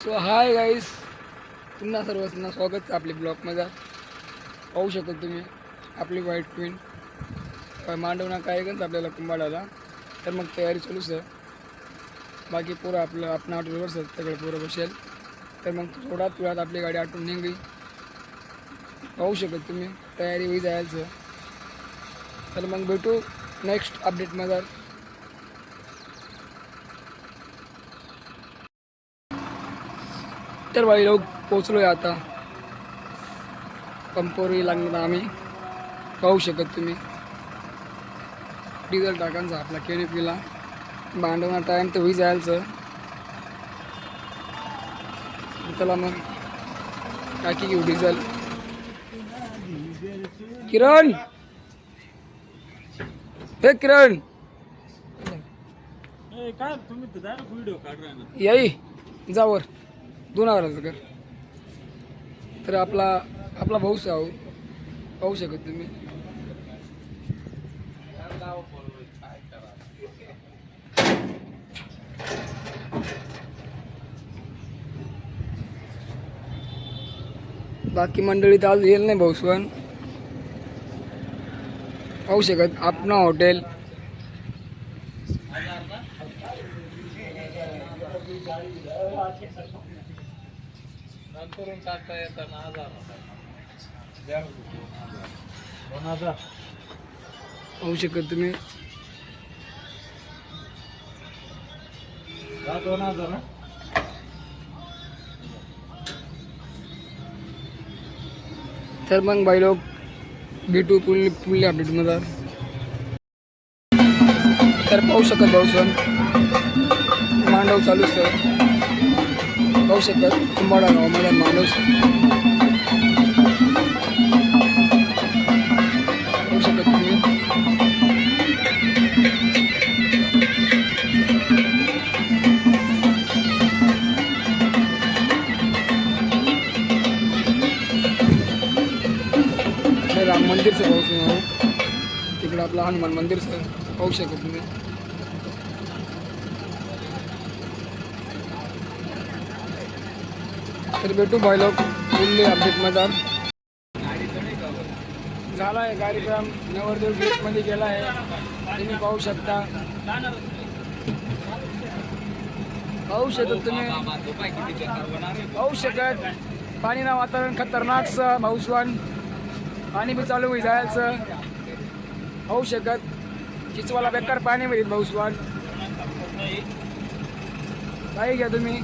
So hi guys पुन्हा सर्वांना स्वागत आहे आपल्या ब्लॉगमध्ये पाहू शकता तुम्ही आपली व्हाईट क्वीन मांडवना काय गंज आपल्याला कुंभाडाला? तर मग तयारी चालूच आहे. बाकी पोरं आपलं आपण ऑटोवर सगळं पोरं बसेल. तर मग थोडा तुळात आपली गाडी आटून निघली. पाहू शकत तुम्ही तयारी होई जायचं. तर मग भेटू नेक्स्ट अपडेटमध्ये बाई लोक पोचलो आहे आता. पंपोरी लागणार आम्ही पाहू शकत तुम्ही. डिझेल टाकांचा आपला केडीपीला. भांडवणार टाईम तर होई जायचं चला मग. टाकी घेऊ डिझेल. किरण! हे किरण! काय तुम्ही याई जावर दोन हजाराचं कर. तर आपला आपला भाऊ आहो पाहू शकत तुम्ही बाकी मंडळी तर आज येईल नाही भाऊसवन पाहू शकत आपणा हॉटेल. टाकता येताना दोन हजार. पाहू शकत तुम्ही. दोन हजार ना तर मग बाई लोक भेटू पुढली पुढल्या अपडेटमध्ये तर पाहू शकत भाऊ सण. मांडव चालूच आहे. पाहू शकत कुंभाडा गावामध्ये माणूस पाहू शकत तुम्ही राम मंदिरचं पाहू शकतो. तिकडं आपलं हनुमान मंदिरचं पाहू शकत तुम्ही तर भेटू भाई लोक. पुढले अपडेटमध्ये झाला आहे कार्यक्रम. नवरदेव गेटमध्ये गेला आहे तुम्ही पाहू शकता. पाहू शकत तुम्ही. पाहू शकत. पाणीना वातावरण खतरनाकचं पाऊसवान पाणी बी चालू होई जायचं. पाहू शकत. चिचवाला बेकार पाणी मिळेल पाऊसवान काही घ्या तुम्ही.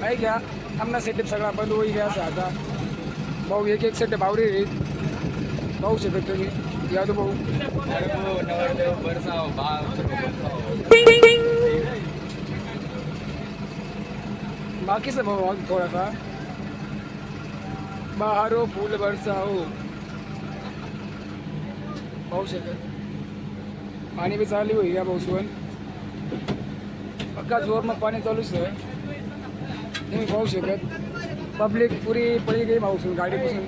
नाही घ्या. आमना सेटअप सगळा बंद होई घ्या साधा आता. भाऊ एक एक सेटअप आवरी रे. पाहू शकत तुम्ही यादू भाऊ. बाकीचं भाऊ अजून थोडासा. बहारो फूल बरसाओ. पाहू शकत पाणी बी चालू होईल या पाऊसवर पक्का जोर मग पाणी चालूच आहे. तुम्ही पाहू शकत. पब्लिक पुरी पळी गेली पाऊसून गाडीपासून.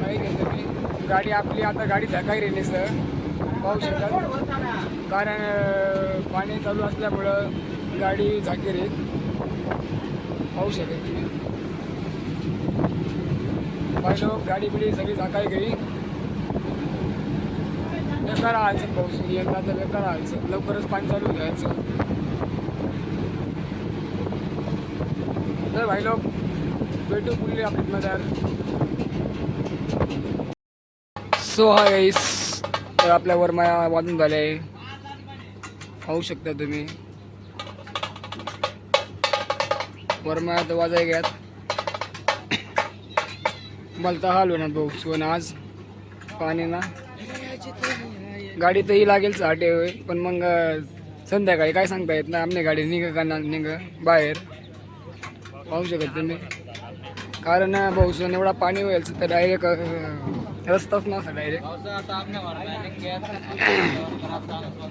काही नाही तुम्ही गाडी आपली आता गाडी धकाई रेली सर पाहू शकत. कारण पाणी चालू असल्यामुळं गाडी झाकी रेल पाहू शकत. तुम्ही पाहिलं गाडी बिडी सगळी झाकाय गेली. बेकार आलचं पाऊस. यंदा तर बेकार आलचं लवकरच पाणी चालू घ्यायचं तर भाई लोक भेटू पुढली आपली मदर सो हा गाईस तर आपल्या वरमाया वाजून झाले आहे पाहू शकता तुम्ही. वरमाया तर वाजाय घ्यात तर हाल होणार भाऊ. सोन आज. पाणी ना. गाडी तर ही लागेल साठे पण मग संध्याकाळी काय सांगता येत नाही. आमने गाडी निघ का ना निघ बाहेर. पाहू शकत तुम्ही कारण भाऊ सोन एवढा पाणी व्हायचं तर डायरेक्ट रस्ताच नसा डायरेक्ट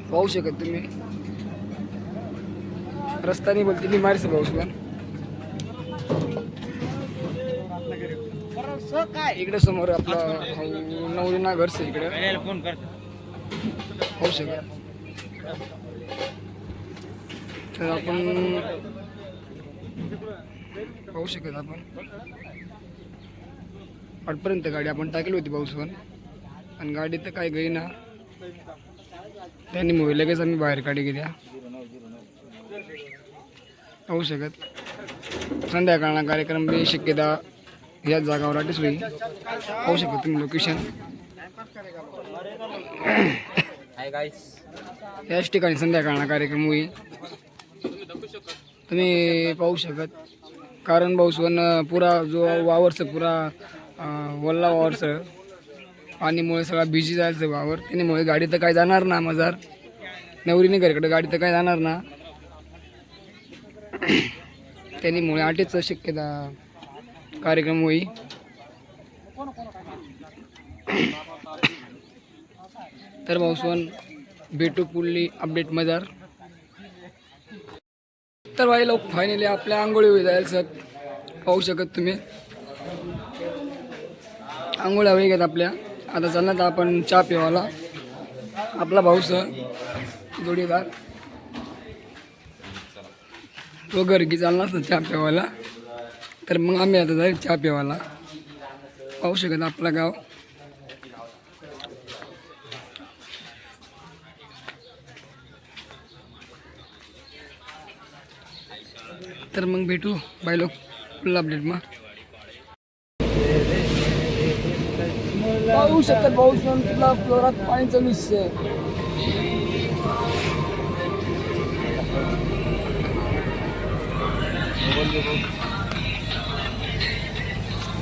पाहू शकत तुम्ही रस्ता नाही बोलते मारस भाऊ पण इकडे समोर आपला नवरीना घरच इकडे. फोन करतो होऊ शकत तर आपण पाहू शकत आपण. आठपर्यंत गाडी आपण टाकली होती पाऊसवर. आणि गाडी तर काय गई ना त्यांनी मुळे लगेच आम्ही बाहेर काढी गेल्या पाहू शकत. संध्याकाळना कार्यक्रम बी शक्यता याच जागावर आठच होईल. पाहू शकत तुम्ही लोकेशन याच ठिकाणी संध्याकाळना कार्यक्रम होईल. तुम्ही पाहू शकत. कारण पाऊसवन पुरा जो वावरचं पुरा वल्ला वावरचं पाणीमुळे सगळा बिजी जायचं वावर. त्याच्यामुळे गाडी तर काय जाणार ना मजार. नवरीने घरकडे गाडी तर काय जाणार ना. त्यानीमुळे आठेच शक्यता कार्यक्रम होई तर पाऊसवन भेटू पुढली अपडेटमजार तर भाई लोक फायनली आपल्या आंघोळी होई जायला सर. पाहू शकत तुम्ही. आंघोळ्या होई घेत आपल्या. आता चालणार तर आपण चहा पिवाला आपला भाऊ सर जोडीदार. तो घरगी चालणार ना चहा पिवायला. तर मग आम्ही आता जाईल चहा पिवायला. पाहू शकत आपला गाव. तर मग भेटू बाय लोक फुल अपडेट मग. पाहू शकतात पाऊस तुला फ्लोरात पाणी चालू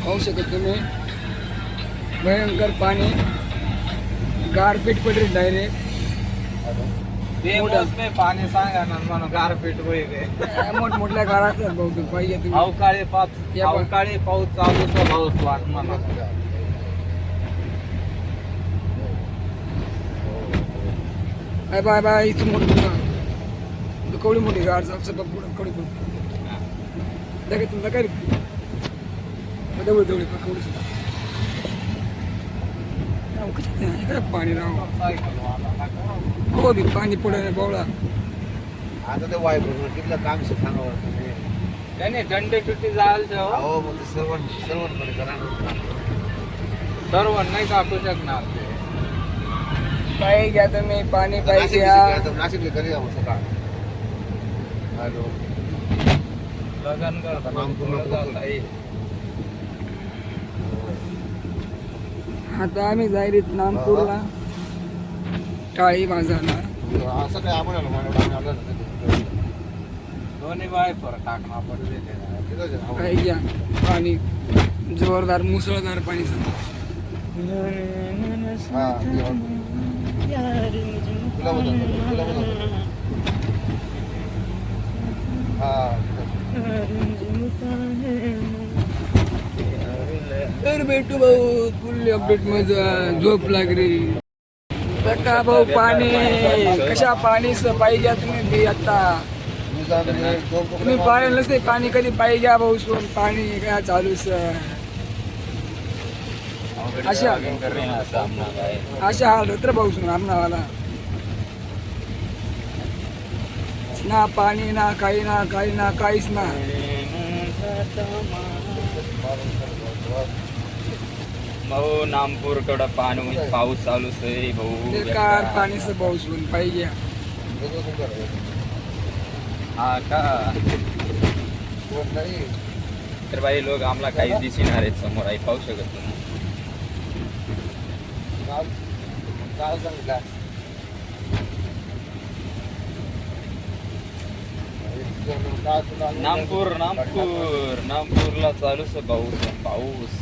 पाहू शकत तुम्ही. भयंकर पाणी. गारपीट पडली डायरेक्ट में पाणी सांगा ना म्हणून गारपीट होईल. मोठमोठल्या गारात बहुतेक पाहिजे तुम्ही. अवकाळी पाऊस अवकाळी पाऊस चालूच पाऊस वाट म्हणा बाय बाय बाय इथं मोठी कवडी मोठी गाड जाऊ पुढं कवडी तुमचा काय दवड दवडी कवडी सुद्धा. ते? पाणी राव. हो बी पाणी पडे बावळा आता ते वायफळ तिथलं काम सांगावं त्याने दंडे टुटी जायला जेव्हा अहो मग ते सर्व सर्वांकडे. सर्व नाही काटू शकणार? ते पाणी घ्या तुम्ही पाणी पाहिजे घ्या. नाशिकला कधी जाऊ सकाळ. हॅलो. लग्न करता नामपूरला पोहोचलो. आता आम्ही जायरीत नामपूरला. टाळी बाजारला असं काय ना दोन्ही बाय फरक टाकणार पडले घ्या. पाणी जोरदार मुसळधार पाणी हा. हा, तर भेटू भाऊ फुल अपडेटमध्ये झोप लागली. का भाऊ पाणी कशा पाणी पाहिजे तुम्ही बी आता. तुम्ही पाहिलं नसते पाणी कधी पाहिजे भाऊ सोन पाणी काय चालू अशा. अशा हाल होत भाऊ सोन आमनावाला. ना पाणी ना काही ना काही ना काहीच ना. भाऊ नामपूर कडं पाणी पाऊस चालूच आहे भाऊ. बेकार पाणीच भाऊ सोन पाहिजे. हा का? नाही तर बाई लोक आम्हाला काही दिसणार आहेत समोर. आहे पाहू शकत तुम्ही सांगितलं नामपूर नामपूर नामपूरला चालूच आहे पाऊस. पाऊस.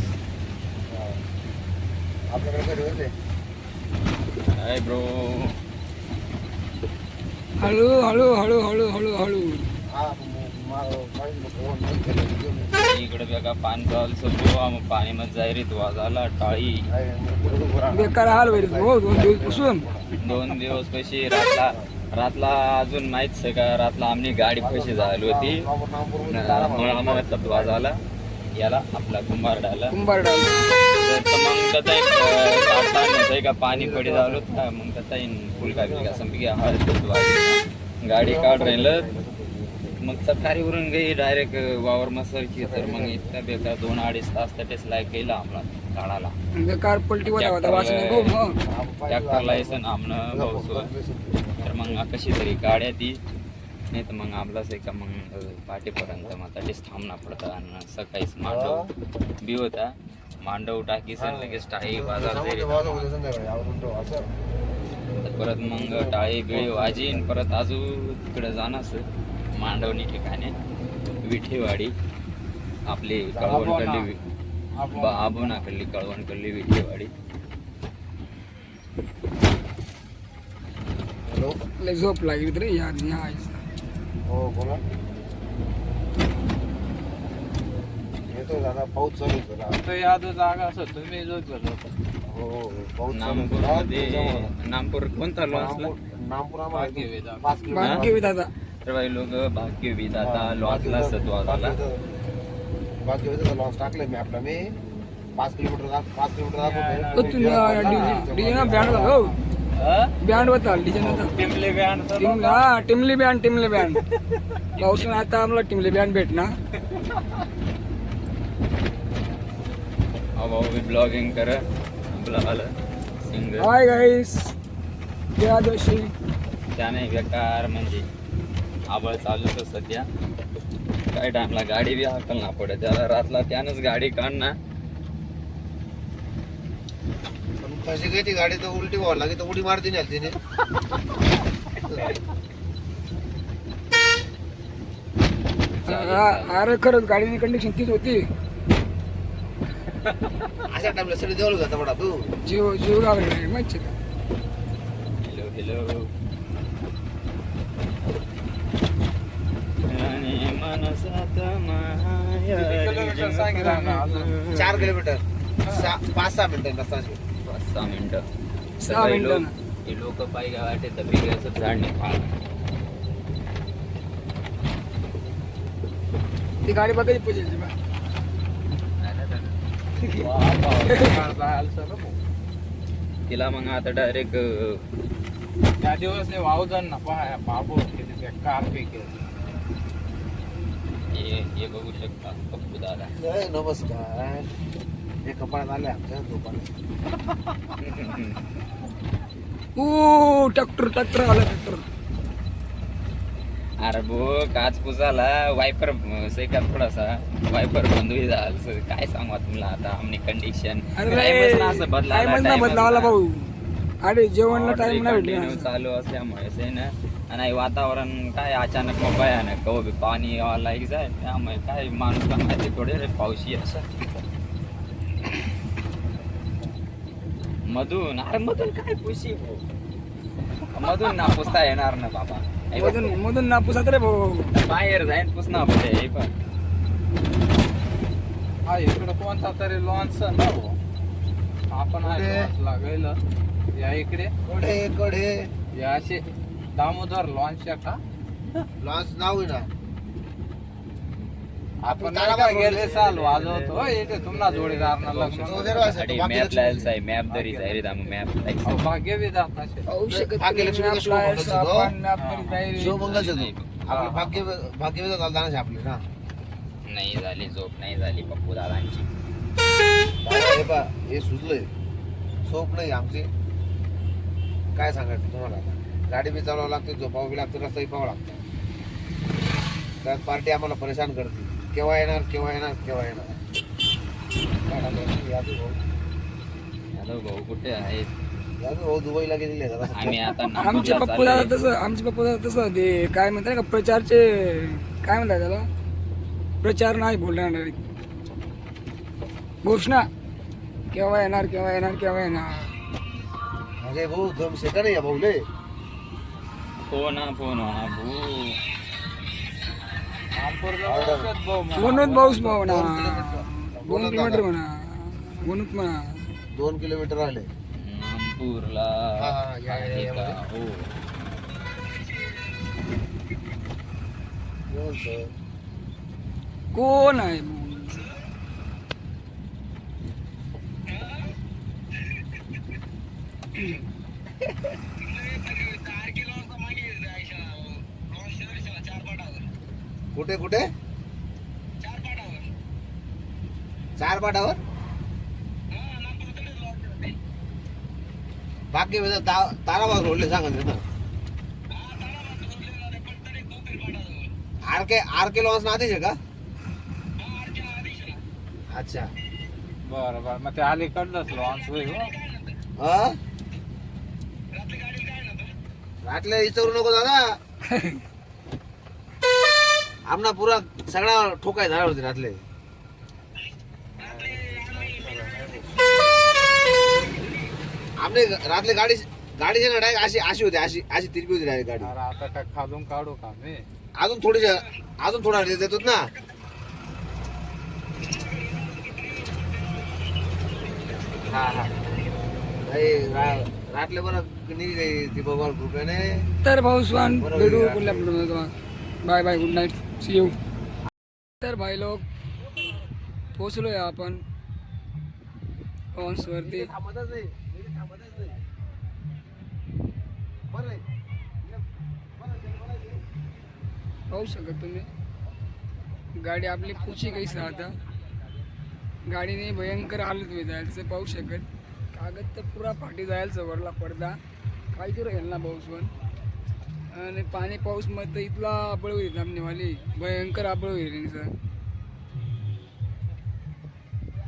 काय ब्रो. हळू हळू हळू हळू हळू हळू. हा माझी इकडे बघा पाणी चालू आम्ही वाजाला टाळी. बेकार हाल हो दोन दिवसपासून. दोन दिवस कशी रातला रातला अजून माहीत आहे का रातला आमची गाडी कशी झाली होती. मळा तत्वा झाला. याला आपला कुंभारडाला. कुंभारडा तर तर मग कताईन काढता नसय का पाणी पडी झालो तर मग कताईन फुल कापली का संपी हळद गाडी काढ राहिलं मग सकाळीवरून गई डायरेक्ट वावर मसरची तर मग इतका बेकार दोन अडीच तास त्याटेच लायक केला आम्हाला काढायला कार पलटी ट्रॅक्टर लायसन आमनं भाऊ तर मग कशी तरी गाड्या ती नाही तर मग आमलाच आहे का मग पाठीपर्यंत मग टेस्ट थांबणं पडतं आणि सकाळीच मांडव बी होता मांडव टाकीस आणि लगेच टाळी बाजार. तर परत मग टाळी बिळी वाजीन परत आजू तिकडे जाणंच मांडवणी ठिकाणी विठेवाडी आपली कळवणकडली आबोनाकडली कळवणकडली विठेवाडी. झोप लागली रे यार या. हो बोला. येतो दादा पाऊस चालू. तो यादव जागा असं तुम्ही जो हो हो, पाऊस चालू नामपूर. मध्ये. नामपूर कोणता लॉन्सला नामपूर नामपूर आम्हाला भाग्य वेदा. इथून पाच किलोमीटर बाकी बी दादा तर बाई लोक भाग्य विधाता बाकी वेळेचं लॉन्च टाकलंय मी आपला. मी पाच किलोमीटर दाख- पाच किलोमीटर दाखवतोय. ओ तुम्ही डीजे बँड होता हो. बँड होता डीजे नव्हता टिमले बँड टिम टिमली बँड टिमली बँड. पाऊस आता आम्हाला टिमली बँड भेटणार. अभाऊ बी ब्लॉगिंग कर आपलं आलं singer hi guys Jaya Joshi त्याने बेकार म्हणजे आबळ चालूच आहे सध्या। काय टाइमला गाडी बी हाकल ना पडत त्याला रातला त्यानंच गाडी काढणार पण कशी काय ती गाडी तर उलटी व्हावं लागेल तर उडी मारती नाही तिने. अरे खरंच गाडीची कंडिशन तीच होती. अशा टाइमला सगळी देवलं जातं म्हणा तू जीव जीव घाबरला माहिती का? Hello hello. चार किलोमीटर. पाच सहा मिनिटं नसतात पाच सहा मिनिटं. सहा मिनिटं लोक हे लोक पाहिजे वाटे तर बिगायचं झाड नाही फाळ ती गाडी बघायची पाहिजे. तिला मग आता डायरेक्ट त्या दिवस नाही वावजन ना पहा बाबू पैकी हे हे बघू शकता पप्पू दादा. नमस्कार. हे कपाळात आले आमच्या दुकानात. ओ ट्रॅक्टर ट्रॅक्टर आला ट्रॅक्टर अरे भो काच पुसाला वायपर सेका थोडासा. वायपर बंद होईल झालं. काय सांगू तुम्हाला आता? आमनी कंडिशन असं बदला ना बदलावाला भाऊ. अरे जेवणला टाइम नाही चालू असल्यामुळे से ना? आणि वातावरण काय? अचानक मग भयानक कहो बी पाणी यावं लाईक जाय त्यामुळे काय माणूस माहिती थोडे रे पावशी असं. मधून अरे मधून काय पुशी भाऊ? मधून ना पुसता येणार ना बाबा. मधून मधून नापूसात रे भाऊ. बाहेर जाईन पुसणं आपले हे पण. हा इकडे कोणता तरी लॉन्च ना भाऊ. आपण कुठे? लॉन्चला गेलं या इकडे. कडे कडे या असे दामोदर लॉन्च का? लॉन्च नाव आहे ना. आपण त्याला नाही का काय गेले बोलतो? साल वाजवतो. "ओय, इथे तुम्हाला जोडीदार ना लग्न जाऊ दे रे असं. साठी मॅप साहेब मॅप रे भाग्य बी जात कशी आपला आहे, भाग्य भाग्य जाणार ना नाही झाली झोप नाही झाली पप्पू दादांची. दादा, हे हे सुचलंय सोप नाही आमची. काय सांगायचं तुम्हाला गाडी बी चालवावं लागते झोपावं बी लागतं रस्ताही पाहावं लागतं. त्यात पार्टी आम्हाला परेशान करते केव्हा येणार केव्हा येणार केव्हा येणार? यादू भाऊ हॅलो भाऊ कुठे आहेत यादू भाऊ दुबईला गेलेले आहेत आता. आम्ही आता आमचे नागपूरला पप्पू दादा चाललोय. तसं आमचे पप्पू दादा तसं ते काय म्हणतात का प्रचारचे काय म्हणतात त्याला प्रचार नाही बोलणार direct. घोषणा केव्हा येणार केव्हा येणार केव्हा येणार म्हणजे भाऊ दम शेता नाही या भाऊले फोन हा फोन हा भाऊ वनूत पाऊस भाऊ म्हणा. दोन किलोमीटर म्हणा. वनूत म्हणा. दोन किलोमीटर आले. कोण आहे कुठे कुठे? चार पाटावर बाकी ताराबाग रोडले सांगत ना R K R K lawns आधीच आहे का? अच्छा. बरं बरं. मग ते अलीकडलंच लॉन्च होईल हो. अ? रातले विचारू नको दादा. आमना पुरा सगळा ठोकाय झाला होते रातले. आमने रातले गाडी गाडीची ना डायरेक्ट अशी अशी होती अशी अशी तिरपी होती डायरेक्ट गाडी. अरे आता काय खालून काढू का मी? अजून थोडीशी अजून थोडा रेस देतो ना. हा हा. नाही, रा- रातले बरं निघे ती भगवान कृपेने. तर भाऊ स्वान भेटू. पुढल्या bye bye good night. See you तर भाई लोक पोचलोय आपण. वरती. आहे. पाहू शकत तुम्ही. गाडी आपली पुची कैसी आता. गाडीने भयंकर हालत होई जायचं पाहू शकत. कागद तर पुरा फाटी जायचं वरला पडदा. काय करू राहील ना पाऊस पण आणि पाणी पाऊसमध्ये इथला आबळ होईल आमनेवाली भयंकर आबळ होईल सर.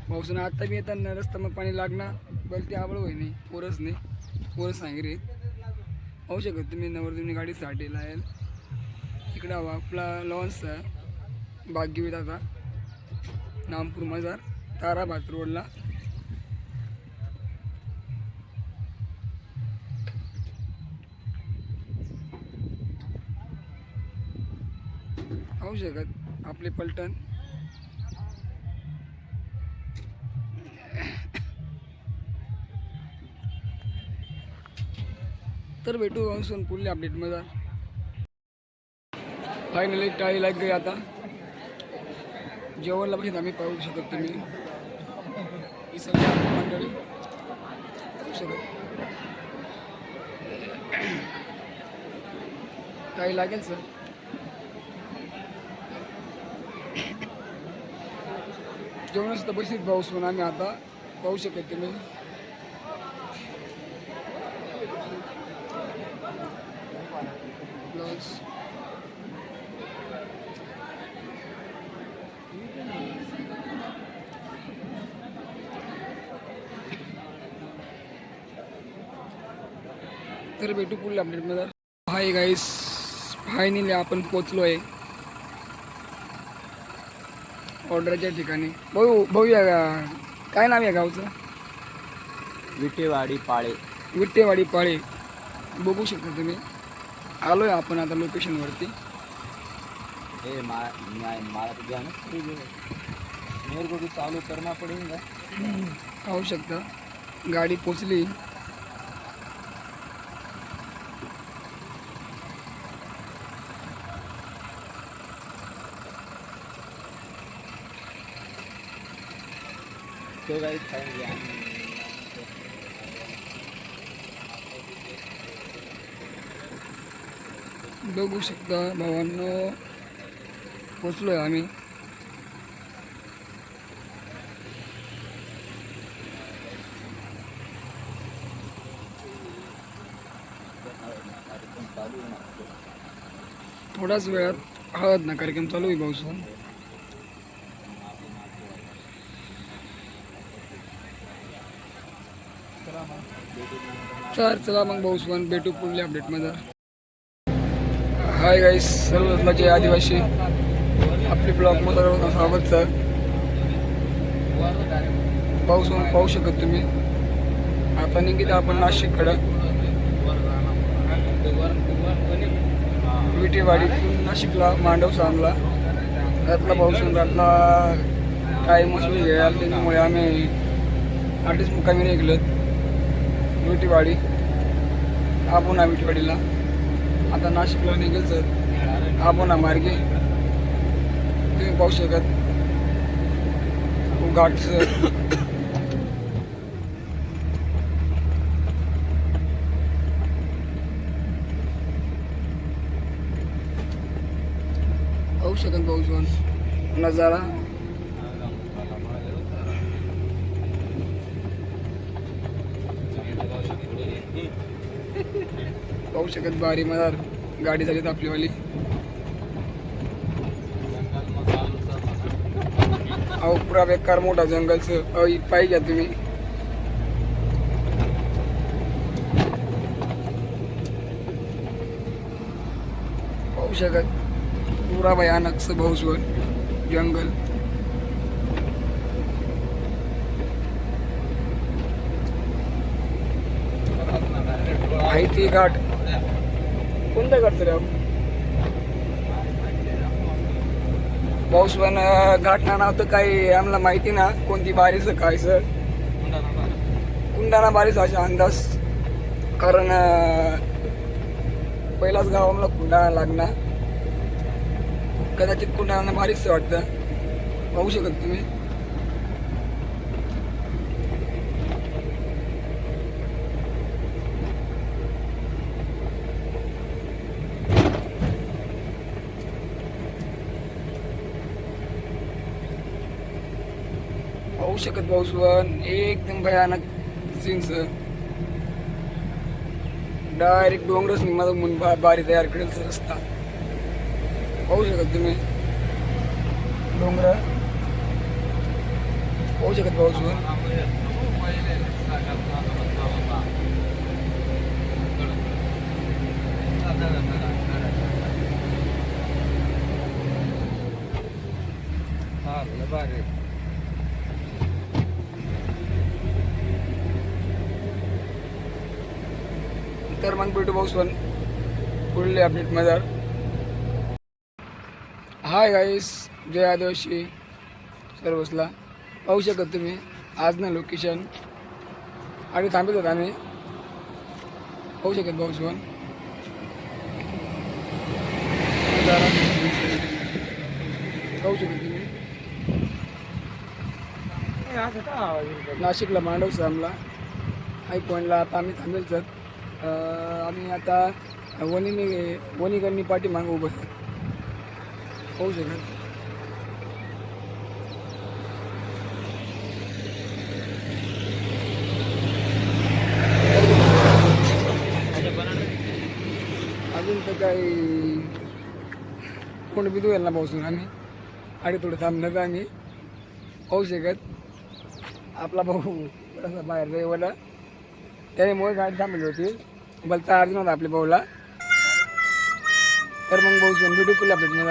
पावसानं आता बी येताना रस्ता मग पाणी लागणार बल ते आबळ होई नाही पोरच नाही. पोरच सांगितले पाहू शकत तुम्ही नवरदेवनी गाडी साठी लायल इकडं हवा आपला लॉन्स आहे. भाग्यवीत आता नामपूर मजार ताराबाद रोडला. पाहू शकत आपले पलटण. तर भेटू असून पुढल्या अपडेटमध्ये फायनली टाळी लाग गई आता. जेवणला पाहिजे आम्ही पाहू शकत तुम्ही ही सगळी आपली मंडळी. पाहू शकत. टाळी लागेल सर जेवणच तर बसीत पाऊस पण आम्ही आता पाहू शकत तुम्ही म्हणजे Blouse. तर भेटू पुढल्या अपडेटमध्ये हाय गाईस फायनली आपण पोचलो आहे ऑर्डरच्या ठिकाणी. भाऊ भाऊ या काय नाव आहे गावचं? विटेवाडी पाळे. विट्टेवाडी पाळे. बघू शकता तुम्ही. आलो आहे आपण आता लोकेशनवरती ए मा मला तो जाना मेरे को चालू पाहू शकता. गाडी पोचली. तो गाइस फाइनली आम्ही बघू शकता भावांनो पोचलो आहे आम्ही. थोड्याच वेळात हळद ना कार्यक्रम चालू आहे भाऊसून तर चला मग भाऊसवान भेटू पुढल्या अपडेटमध्ये हाय गाईस सर्व माझे आदिवासी. आपली ब्लॉग सर्वांना स्वागत सर पाऊस पाहू शकत तुम्ही. आता निघित आपण नाशिककडं. विटेवाडीतून नाशिकला मांडव सांगला त्यातला पाऊस रातला टाईम असू घ्यायला त्याच्यामुळे आम्ही आठच मुकामी निघलं विटीवाडी आबोना विटीवाडीला आता नाशिकला निघेल सर. आबोना मार्गे. तुम्ही पाहू शकत. घाट सर. शकत भाऊ नजारा पाहू शकत बारी मधार गाडी झाली आपलीवाली. अहो पुरा बेकार मोठा जंगलचं. अहो पायी घ्या तुम्ही. पाहू शकत. पुरा भयानक भाऊसवर जंगल. ती घाट. कोणत्या घाट रे पाऊस पण घाट ना नाव तर काही आम्हाला माहिती ना कोणती बारीस काय सर. कुंडाना बारीच असा अंदाज. कारण पहिलाच गाव आम्हाला कुंडाणा लागणार. कदाचित कुंडाणा बारीस वाटतं. पाहू शकत तुम्ही. होऊ शकत पाऊस पण एकदम भयानक सीन्स डायरेक्ट डोंगरच निघाला म्हणून बा बारी तयार करेल रस्ता. पाहू शकत तुम्ही? डोंगर. पाहू शकत पाऊस पण तर मग भेटू पाऊस पण हाय गाईस जय आदिवासी सर्वसला. पाहू शकत तुम्ही आज ना लोकेशन आणि थांबत होत आम्ही. पाहू शकत पाऊस पण पाहू शकत तुम्ही. नाशिकला मांडव आम्हाला हाय पॉईंटला आता आम्ही थांबेल सर. आम्ही आता वणीने वणीकडनी पाठी मागं उभं आहे. पाहू शकत. अजून तर काही कोण बिदू यायला पावसून आम्ही आणि थोडं थांबलं तर आम्ही. पाहू शकत. आपला भाऊ थोडासा बाहेर जाई त्याच्यामुळे गाडी थांबली होती. भलता अर्ज नव्हता आपल्या भाऊला. तर मग भाऊ भेटू आपल्या भेटणार